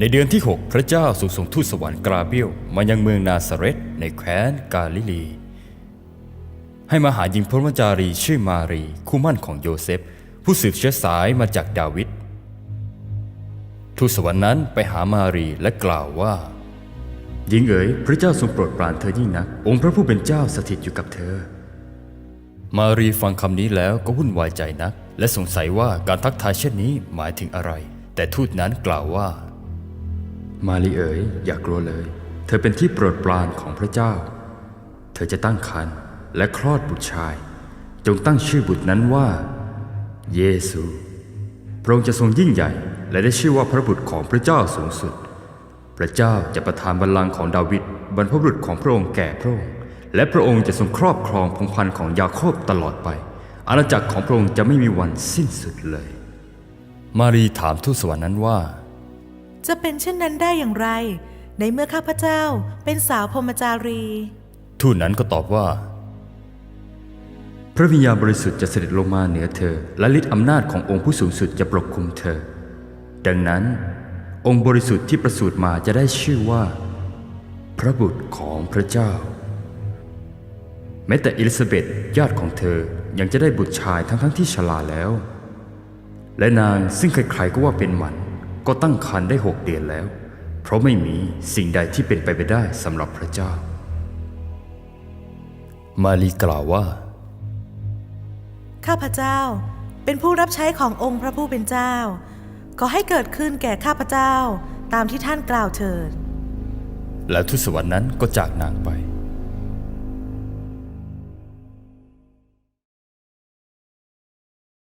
ในเดือนที่ 6 พระเจ้าทรงส่งทูตสวรรค์กราเบียลมายังเมืองนาซาเรตในแคว้นกาลิลี ให้มาหาหญิงพรหมจารีชื่อมารี คู่มั่นของโยเซฟ ผู้สืบเชื้อสายมาจากดาวิดทูตสวรรค์นั้นไปหามารีและกล่าวว่า หญิงเอ๋ยพระเจ้าทรงโปรดปรานเธอยิ่งนัก องค์พระผู้เป็นเจ้าสถิตอยู่กับเธอ มารีฟังคำนี้แล้วก็วุ่นวายใจนัก และสงสัยว่าการทักทายเช่นนี้หมายถึงอะไร แต่ทูตนั้นกล่าวว่า มารีเอ๋ยอย่ากลัวเลย เธอเป็นที่โปรดปรานของพระเจ้า เธอจะตั้งครรภ์และคลอดบุตรชาย จงตั้งชื่อบุตรนั้นว่า เยซู พระองค์จะทรงยิ่งใหญ่ และได้ชื่อว่าพระบุตรของพระเจ้าสูงสุด พระเจ้าจะประทานบัลลังก์ของดาวิดบรรพบุรุษของพระองค์แก่พระองค์ และพระองค์จะทรงครอบครองพงพันธ์ของยาโคบตลอดไป อาณาจักรของพระองค์จะไม่มีวันสิ้นสุดเลย มารีถามทูตสวรรค์นั้นว่า จะเป็นเช่นนั้นได้อย่างไร ในเมื่อข้าพเจ้าเป็นสาวพรหมจารี ทูตนั้นก็ตอบว่า พระวิญญาณบริสุทธิ์จะเสด็จลงมาเหนือเธอ และฤทธิอำนาจขององค์ผู้สูงสุดจะปกคลุมเธอ ดังนั้น องค์บริสุทธิ์ที่ประสูติมาจะได้ชื่อว่า พระบุตรของพระเจ้า แม้แต่อิลิซาเบธญาติของเธอยังจะได้บุตรชายทั้งๆที่ชราแล้ว และนางซึ่งใครๆก็ว่าเป็นหมัน ก็ตั้งครรภ์ได้หกเดือนแล้ว เพราะไม่มีสิ่งใดที่เป็นไปไม่ได้สำหรับพระเจ้า มารีกล่าวว่า ข้าพเจ้าเป็นผู้รับใช้ขององค์พระผู้เป็นเจ้า ขอให้เกิดขึ้นแก่ข้าพเจ้าตามที่ท่านกล่าวเถิด แล้วทูตสวรรค์นั้นก็จากนางไป